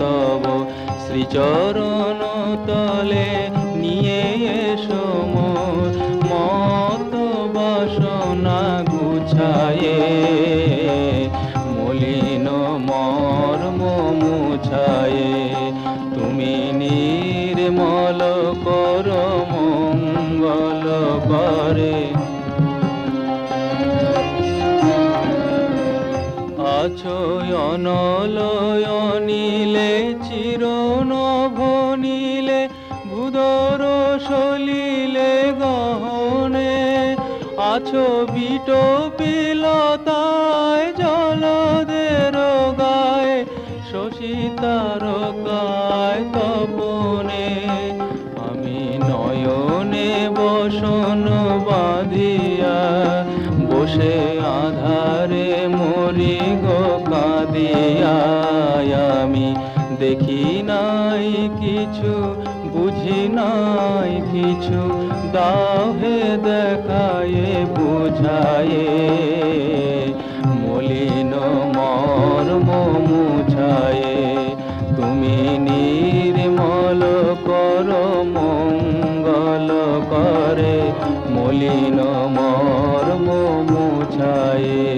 তব শ্রীচরণ তলে নিয়ে এসো মত বাসনা গুছায়ে। মলিন মর্ম মুছায়ে। তুমি নির্মল কর মঙ্গল করে। আছো অনলয়নিলে চিরনভনিলে, ভূদর সলিলে গহনে। আছো বিট পিলতায়, জলদের গায়ে শশীতার গায় তপনে। আমি নয়নে বসন বাঁধিয়া, বসে আধারে মরি গো আমি। দেখি নাই কিছু, বুঝি নাই কিছু দাহে দেখায়ে, বুঝায়ে। মলিন মর্ম মুছায়ে, তুমি নির্মল কর, মঙ্গল করে। মলিন মর্ম মুছায়ে।